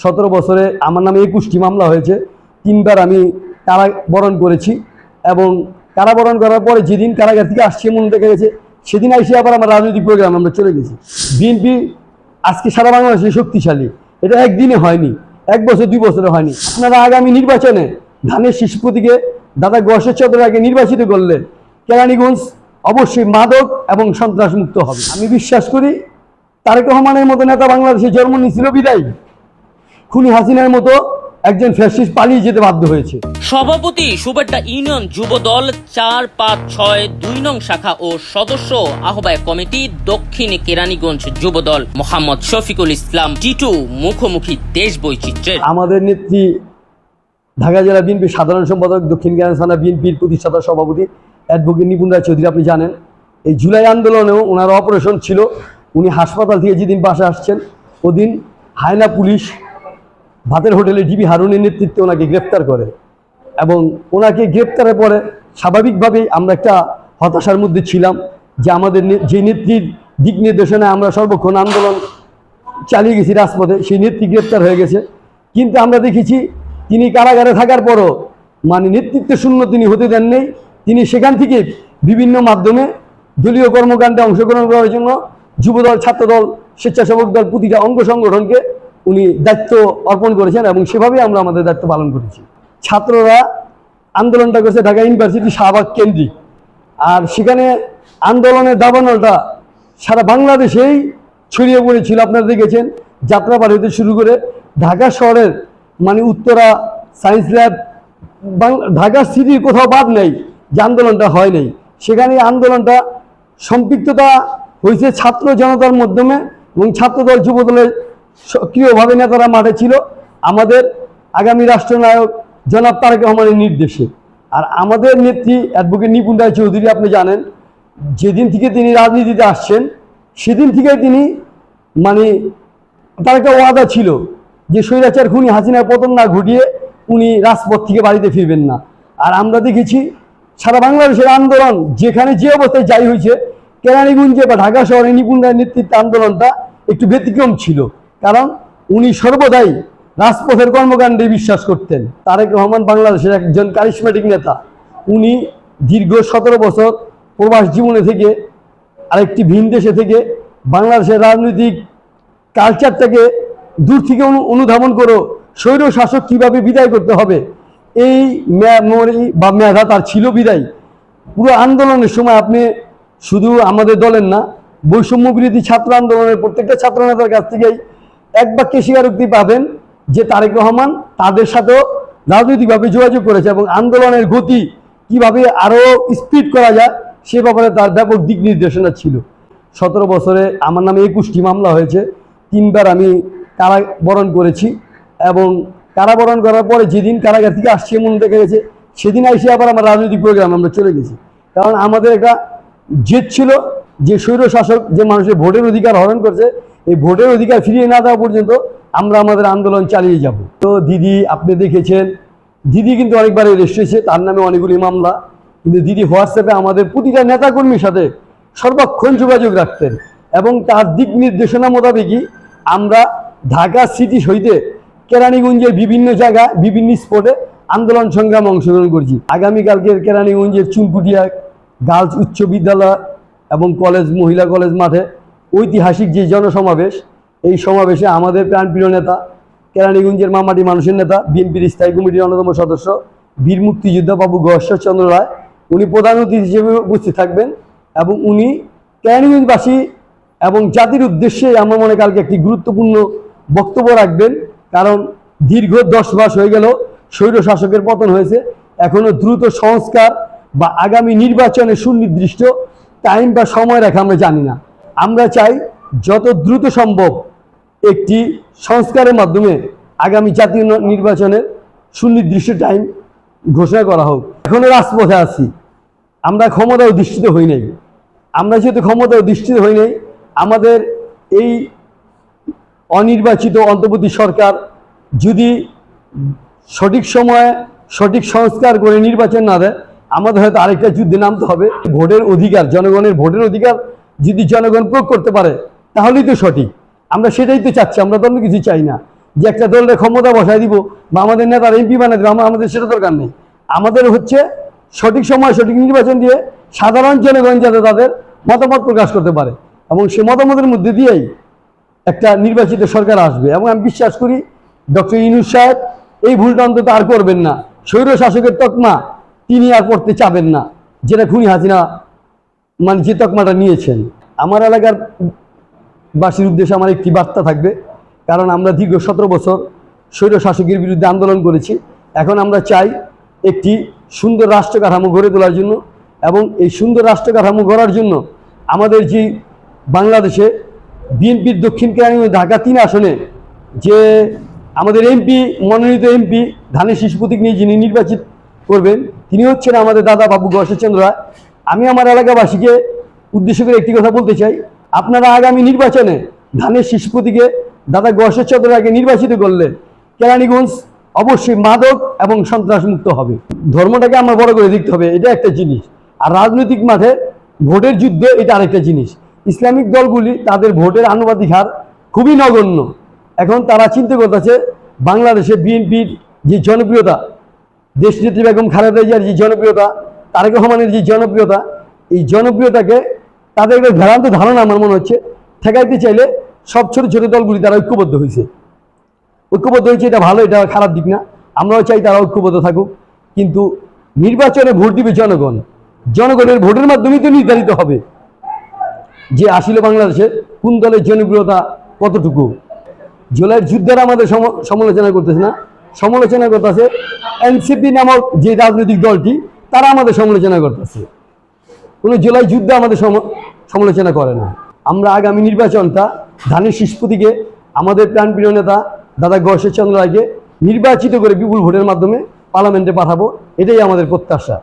সতেরো বছরে আমার নামে একুশটি মামলা হয়েছে। তিনবার আমি কারাবরণ করেছি এবং কারাবরণ করার পরে যেদিন কারাগার থেকে আসছে মনে দেখা গেছে, সেদিন এসে আবার আমার রাজনৈতিক প্রোগ্রাম আমরা চলে গেছি। বিএনপি আজকে সারা বাংলাদেশে শক্তিশালী। এটা একদিনে হয়নি, এক বছর, দুই বছরে হয়নি। আপনারা আগামী নির্বাচনে ধানের শীষ প্রতীকে দাদা চন্দ্র আগে নির্বাচিত করলেন কেরানীগঞ্জ অবশ্যই মাদক এবং সন্ত্রাস মুক্ত হবে। আমি বিশ্বাস করি, তারেক রহমানের মতো নেতা বাংলাদেশে জন্ম নিয়েছিল বিদায়। খুনি হাসিনার মতো একজন ফ্যাসিস্ট পালিয়ে যেতে বাধ্য হয়েছে। সভাপতি সুবেড্ডা ইউনিয়ন যুব দল চার পাঁচ ছয় দুই নং শাখা ও সদস্য আহ্বায়ক কমিটি দক্ষিণ কেরানীগঞ্জ যুব দল মোহাম্মদ শফিকুল ইসলাম টিটু মুখোমুখি দেশ বৈচিত্র্যের। আমাদের নেত্রী ঢাকা জেলা বিএনপির সাধারণ সম্পাদক দক্ষিণ জ্ঞান থানা বিএনপির প্রতিষ্ঠাতা সভাপতি অ্যাডভোকেট নিপুণ রায় চৌধুরী আপনি জানেন এই জুলাই আন্দোলনেও ওনার অপারেশন ছিল। উনি হাসপাতাল থেকে যেদিন বাসা আসছেন ওদিন হায়না পুলিশ ভাতের হোটেলে ডিবি হারুনের নেতৃত্বে ওনাকে গ্রেপ্তার করে এবং ওনাকে গ্রেপ্তারের পরে স্বাভাবিকভাবেই আমরা একটা হতাশার মধ্যে ছিলাম যে আমাদের যে নেত্রীর দিক নির্দেশনায় আমরা সর্বক্ষণ আন্দোলন চালিয়ে গেছি রাজপথে, সেই নেত্রী গ্রেপ্তার হয়ে গেছে। কিন্তু আমরা দেখেছি তিনি কারাগারে থাকার পরও মানে নেতৃত্ব শূন্য তিনি হতে দেন নেই তিনি সেখান থেকে বিভিন্ন মাধ্যমে দলীয় কর্মকাণ্ডে অংশগ্রহণ করার জন্য যুবদল, ছাত্রদল, স্বেচ্ছাসেবক দল প্রতিটা অঙ্গ সংগঠনকে উনি দায়িত্ব অর্পণ করেছেন এবং সেভাবেই আমরা আমাদের দায়িত্ব পালন করেছি। ছাত্ররা আন্দোলনটা করেছে ঢাকা ইউনিভার্সিটি শাহবাগ কেন্দ্রিক। আর সেখানে আন্দোলনের দাবানলটা সারা বাংলাদেশেই ছড়িয়ে পড়েছিল, আপনারা দেখেছেন। যাত্রাবাড়ি হতে শুরু করে ঢাকা শহরের মানে উত্তরা সায়েন্স ল্যাব ঢাকা সিটির কোথাও বাদ নেই যে আন্দোলনটা হয় নাই। সেখানে আন্দোলনটা সম্পৃক্ততা হয়েছে ছাত্র জনতার মাধ্যমে এবং ছাত্রদল, যুবদলের সক্রিয়ভাবে নেতারা মাঠে ছিল। আমাদের আগামী রাষ্ট্রনায়ক জনাব তারেক রহমানের নির্দেশে। আর আমাদের নেত্রী অ্যাডভোকেট নিপুণ রায় চৌধুরী, আপনি জানেন, যেদিন থেকে তিনি রাজনীতিতে আসছেন, সেদিন থেকে তিনি মানে তার একটা ওয়াদা ছিল যে স্বৈরাচার খুনি হাসিনার পতন না ঘটিয়ে উনি রাজপথ থেকে বাড়িতে ফিরবেন না। আর আমরা দেখেছি সারা বাংলাদেশের আন্দোলন যেখানে যে অবস্থায় যাই হয়েছে, কেরানীগঞ্জে বা ঢাকা শহরে নিপুণ রায়ের নেতৃত্বে আন্দোলনটা একটু ব্যতিক্রম ছিল। কারণ উনি সর্বদাই রাজপথের কর্মকাণ্ডে বিশ্বাস করতেন। তারেক রহমান বাংলাদেশের একজন কারিশমেটিক নেতা। উনি দীর্ঘ সতেরো বছর প্রবাস জীবনে থেকে আরেকটি ভিন দেশে থেকে বাংলাদেশের রাজনৈতিক কালচারটাকে দূর থেকে অনু- অনুধাবন করো স্বৈর শাসক কীভাবে বিদায় করতে হবে, এই মেমোরি বা মেধা তার ছিল বিদায়। পুরো আন্দোলনের সময় আপনি শুধু আমাদের দলের না বৈষম্য বিরোধী ছাত্র আন্দোলনের প্রত্যেকটা ছাত্র নেতার কাছ থেকেই এক বাক্যে স্বীকারোক্তি পাবেন যে তারেক রহমান তাদের সাথেও রাজনৈতিকভাবে যোগাযোগ করেছে এবং আন্দোলনের গতি কীভাবে আরও স্পিড করা যায়, সে ব্যাপারে তার ব্যাপক দিক নির্দেশনা ছিল। সতেরো বছরে আমার নামে একুশটি মামলা হয়েছে। তিনবার আমি কারাবরণ করেছি এবং কারাবরণ করার পরে যেদিন কারাগার থেকে আসছে মনে দেখা গেছে, সেদিন এসে আবার আমার রাজনৈতিক প্রোগ্রাম আমরা চলে গেছি। কারণ আমাদের একটা জেদ ছিল যে স্বৈর শাসক যে মানুষের ভোটের অধিকার হরণ করছে এই ভোটের অধিকার ফিরিয়ে না দেওয়া পর্যন্ত আমরা আমাদের আন্দোলন চালিয়ে যাব। তো দিদি, আপনি দেখেছেন, দিদি কিন্তু অনেকবার রেস্ট হয়েছে, তার নামে অনেকগুলি মামলা। কিন্তু দিদি হোয়াটসঅ্যাপে আমাদের প্রতিটা নেতাকর্মীর সাথে সর্বক্ষণ যোগাযোগ রাখতেন এবং তার দিক নির্দেশনা মোতাবেকই আমরা ঢাকা সিটি হইতে কেরানীগঞ্জের বিভিন্ন জায়গায়, বিভিন্ন স্পটে আন্দোলন সংগ্রামে অংশগ্রহণ করছি। আগামীকালকের কেরানীগঞ্জের চুনকুটিয়া গার্লস উচ্চ বিদ্যালয় এবং কলেজ, মহিলা কলেজ মাঠে ঐতিহাসিক যে জনসমাবেশ, এই সমাবেশে আমাদের প্রাণপ্রিয় নেতা, কেরানীগঞ্জের মামাটি মানুষের নেতা, বিএনপির স্থায়ী কমিটির অন্যতম সদস্য, বীর মুক্তিযোদ্ধা বাবু গশ্বরচন্দ্র রায়, উনি প্রধান অতিথি হিসেবে উপস্থিত থাকবেন এবং উনি কেরানীগঞ্জবাসী এবং জাতির উদ্দেশ্যে আমার মনে কালকে একটি গুরুত্বপূর্ণ বক্তব্য রাখবেন, কারণ দীর্ঘ দশ মাস হয়ে গেল, স্বৈর শাসকের পতন হয়েছে, এখনও দ্রুত সংস্কার বা আগামী নির্বাচনে সুনির্দিষ্ট টাইম বা সময় রেখা আমরা জানি না। আমরা চাই যত দ্রুত সম্ভব একটি সংস্কারের মাধ্যমে আগামী জাতীয় নির্বাচনের সুনির্দিষ্ট টাইম ঘোষণা করা হোক। এখনও রাজপথে আছি। আমরা ক্ষমতা অধিষ্ঠিত হই নাই। আমরা যেহেতু ক্ষমতা অধিষ্ঠিত হই নাই, আমাদের এই অনির্বাচিত অন্তর্বর্তী সরকার যদি সঠিক সময়ে সঠিক সংস্কার করে নির্বাচন না দেয়, আমাদের হয়তো আরেকটা যুদ্ধে নামতে হবে। ভোটের অধিকার, জনগণের ভোটের অধিকার যদি জনগণ প্রয়োগ করতে পারে, তাহলেই তো সঠিক। আমরা সেটাই তো চাচ্ছি, আমরা তো অন্য কিছু চাই না। যে একটা দলের ক্ষমতা বসায় দিব, বা আমাদের নেতার এমপি বানিয়ে দেবে আমাদের সেটা দরকার নেই। আমাদের হচ্ছে সঠিক সময়, সঠিক নির্বাচন দিয়ে সাধারণ জনগণ যাতে তাদের মতামত প্রকাশ করতে পারে। এবং সে মতামতের মধ্যে দিয়েই একটা নির্বাচিত সরকার আসবে। এবং আমি বিশ্বাস করি, ডক্টর ইনুস সাহেব এই ভুলটা অন্তত আর করবেন না। স্বৈর শাসকের তকমা তিনি আর পড়তে চাবেন না, যেটা খুনি হাসিনা মানে যে তকমাটা নিয়েছেন, আমার এলাকার বাসীর উদ্দেশ্যে আমার একটি বার্তা থাকবে। কারণ আমরা দীর্ঘ সতেরো বছর স্বৈর শাসকের বিরুদ্ধে আন্দোলন করেছি। এখন আমরা চাই একটি সুন্দর রাষ্ট্র কাঠামো গড়ে তোলার জন্য এবং এই সুন্দর রাষ্ট্র কাঠামো গড়ার জন্য আমাদের যে বাংলাদেশে বিএনপির দক্ষিণ কেরানীগঞ্জ ঢাকা তিন আসনে যে আমাদের এমপি, মনোনীত এমপি ধানের শিশু প্রতীক নিয়ে যিনি নির্বাচিত করবেন, তিনি হচ্ছেন আমাদের দাদা বাবু গশেচন্দ্র রায়। আমি আমার এলাকাবাসীকে উদ্দেশ্য করে একটি কথা বলতে চাই। আপনারা আগামী নির্বাচনে ধানের শিশু প্রতীকে দাদা গশেচন্দ্র রায়কে নির্বাচিত করলে কেরানীগঞ্জ অবশ্যই মাদক এবং সন্ত্রাস মুক্ত হবে। ধর্মটাকে আমরা বড় করে দেখতে হবে, এটা একটা জিনিস। আর রাজনৈতিক মাঠে ভোটের যুদ্ধ, এটা আরেকটা জিনিস। ইসলামিক দলগুলি তাদের ভোটের আনুপাতিক হার খুবই নগণ্য। এখন তারা চিন্তা করতেছে, বাংলাদেশে বিএনপির যে জনপ্রিয়তা, দেশনেত্রী বেগম খালেদা জিয়ার যে জনপ্রিয়তা তারেক রহমানের যে জনপ্রিয়তা, এই জনপ্রিয়তাকে তাদের একটা ভ্রান্ত ধারণা আমার মনে হচ্ছে, ঠেকাইতে চাইলে সব ছোট ছোট দলগুলি তারা ঐক্যবদ্ধ হয়েছে। ঐক্যবদ্ধ হয়েছে এটা ভালো, এটা খারাপ দিক না। আমরাও চাই তারা ঐক্যবদ্ধ থাকুক। কিন্তু নির্বাচনে ভোট দিবে জনগণ। জনগণের ভোটের মাধ্যমেই তো নির্ধারিত হবে যে আসলে বাংলাদেশে কোন দলের জনপ্রিয়তা কতটুকু। জুলাইয়ের যুদ্ধের আমাদের সম- সমালোচনা করতেছে না। সমালোচনা করতেছে এনসিপি নামক যে রাজনৈতিক দলটি তারা আমাদের সমালোচনা করতেছে। কোনো জেলায় যুদ্ধে আমাদের সমালোচনা করে না। আমরা আগামী নির্বাচনটা ধানের শিষ্পতিকে আমাদের প্রাণপ্রিয় নেতা দাদা গর্ষের চন্দ্র রায়কে নির্বাচিত করে বিপুল ভোটের মাধ্যমে পার্লামেন্টে পাঠাবো, এটাই আমাদের প্রত্যাশা।